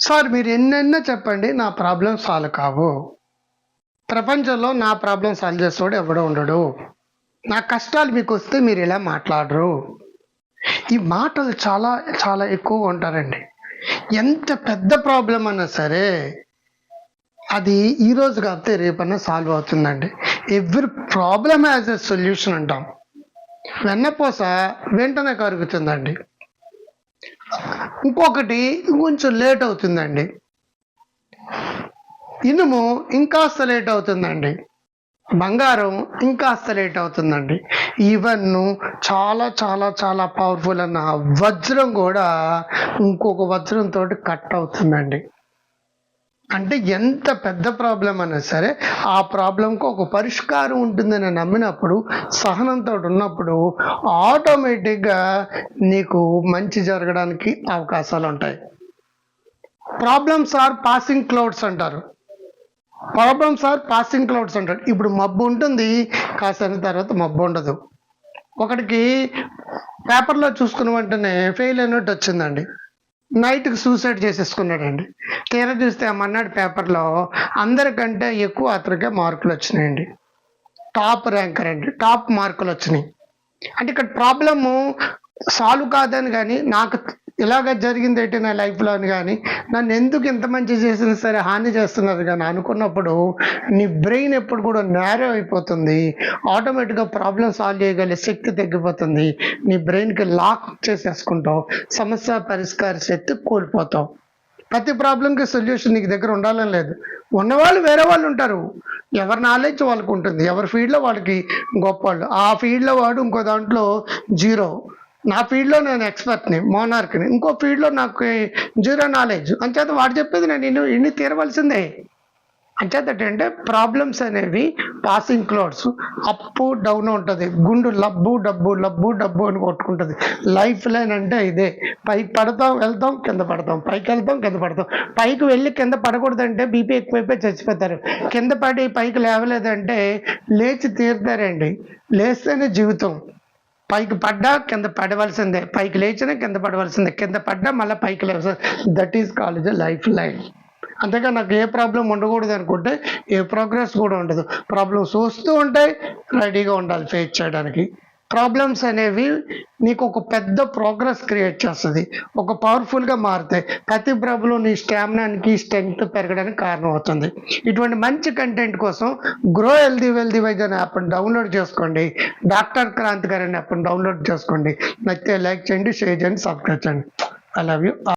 Sir మీరు ఎన్నెన్నో చెప్పండి నా ప్రాబ్లం సాల్వ్ కావు. ప్రపంచంలో నా ప్రాబ్లం సాల్వ్ చేసేవాడు ఎవడో ఉండడు. నా కష్టాలు మీకు వస్తే మీరు ఇలా మాట్లాడరు? ఈ మాటలు చాలా చాలా ఎక్కువగా ఉంటారండి. ఎంత పెద్ద ప్రాబ్లం అన్నా సరే అది ఈరోజు కాబట్టి కాకపోతే రేపన్నా సాల్వ్ అవుతుందండి. Every problem as a solution అంటాం. వెన్నపోస వెంటనే కరుగుతుందండి. ఇంకొకటి కొంచెం లేట్ అవుతుందండి. ఇనుము ఇంకాస్త లేట్ అవుతుందండి. బంగారం ఇంకాస్త లేట్ అవుతుందండి. ఈవెన్ చాలా చాలా చాలా పవర్ఫుల్ అన్న వజ్రం కూడా ఇంకొక వజ్రంతో కట్ అవుతుందండి. అంటే ఎంత పెద్ద ప్రాబ్లం అయినా సరే ఆ ప్రాబ్లంకు ఒక పరిష్కారం ఉంటుందని నమ్మినప్పుడు సహనంతో ఉన్నప్పుడు ఆటోమేటిక్గా నీకు మంచి జరగడానికి అవకాశాలు ఉంటాయి. ప్రాబ్లమ్స్ ఆర్ పాసింగ్ క్లౌడ్స్ అంటారు. ప్రాబ్లమ్స్ ఆర్ పాసింగ్ క్లౌడ్స్ అంటారు. ఇప్పుడు మబ్బు ఉంటుంది కాసిన తర్వాత మబ్బు ఉండదు. ఒకటికి పేపర్లో చూసుకున్న వెంటనే ఫెయిల్ అయినట్టు వచ్చిందండి. నైట్కి సూసైడ్ చేసేసుకున్నాడండి. తీర చూస్తే ఆ మన్నాడు పేపర్లో అందరికంటే ఎక్కువ అతనికే మార్కులు వచ్చినాయండి. టాప్ ర్యాంకర్ అండి. టాప్ మార్కులు వచ్చినాయి. అంటే ఇక్కడ ప్రాబ్లము సాల్వ్ కాదని కానీ నాకు ఇలాగ జరిగింది ఏంటి నా లైఫ్లో అని కానీ నన్ను ఎందుకు ఇంత మంచి చేసినా సరే హాని చేస్తున్నారు కానీ అనుకున్నప్పుడు నీ బ్రెయిన్ ఎప్పుడు కూడా నేరో అయిపోతుంది. ఆటోమేటిక్గా ప్రాబ్లం సాల్వ్ చేయగలిగే శక్తి తగ్గిపోతుంది. నీ బ్రెయిన్కి లాక్ చేసేసుకుంటావు. సమస్య పరిష్కార శక్తి కోల్పోతావు. ప్రతి ప్రాబ్లంకి సొల్యూషన్ నీకు దగ్గర ఉండాలని లేదు. ఉన్నవాళ్ళు వేరే వాళ్ళు ఉంటారు. ఎవరి నాలెడ్జ్ వాళ్ళకు ఉంటుంది. ఎవరి ఫీల్డ్లో వాళ్ళకి గొప్ప వాళ్ళు ఆ ఫీల్డ్లో వాడు ఇంకో దాంట్లో జీరో నా ఫీల్డ్లో నేను ఎక్స్పర్ట్ని మోనార్క్ని. ఇంకో ఫీల్డ్లో నాకు జీరో నాలెడ్జ్. అంచేత వాడు చెప్పేది నేను ఇన్ని ఇన్ని తీరవలసిందే. అంచేత ఏంటంటే ప్రాబ్లమ్స్ అనేవి పాసింగ్ క్లోడ్స్. అప్ డౌన్ ఉంటుంది. గుండు లబ్బు డబ్బు లబ్బు డబ్బు అని కొట్టుకుంటుంది. లైఫ్ లైన్ అంటే ఇదే. పైకి పడతాం వెళ్తాం కింద పడతాం. పైకి వెళ్తాం కింద పడతాం. పైకి వెళ్ళి కింద పడకూడదంటే బీపీ ఎక్కువైపోయి చచ్చిపోతారు. కింద పడి పైకి లేవలేదంటే లేచి తీరుతారండి. లేస్తేనే జీవితం. పైకి పడ్డా కింద పడవలసిందే. పైకి లేచినా కింద పడవలసిందే. కింద పడ్డా మళ్ళీ పైకి లేవలసింది. That is college life line అంతేగా నాకు ఏ ప్రాబ్లం ఉండకూడదు అనుకుంటే ఏ ప్రోగ్రెస్ కూడా ఉండదు. ప్రాబ్లమ్స్ వస్తూ ఉంటాయి. రెడీగా ఉండాలి. ఫేస్ చేయడానికి. ప్రాబ్లమ్స్ అనేవి నీకు ఒక పెద్ద ప్రోగ్రెస్ క్రియేట్ చేస్తుంది. ఒక పవర్ఫుల్గా మారుతాయి ప్రతి ప్రాబ్లం నీ స్టామినానికి స్ట్రెంగ్త్ పెరగడానికి కారణం అవుతుంది ఇటువంటి మంచి కంటెంట్ కోసం గ్రో హెల్దీ వెల్దీ వైజ్ అనే యాప్ని డౌన్లోడ్ చేసుకోండి. డాక్టర్ క్రాంతి గారి అనే యాప్ని డౌన్లోడ్ చేసుకోండి. నచ్చితే లైక్ చేయండి షేర్ చేయండి సబ్స్క్రైబ్ చేయండి. I love you.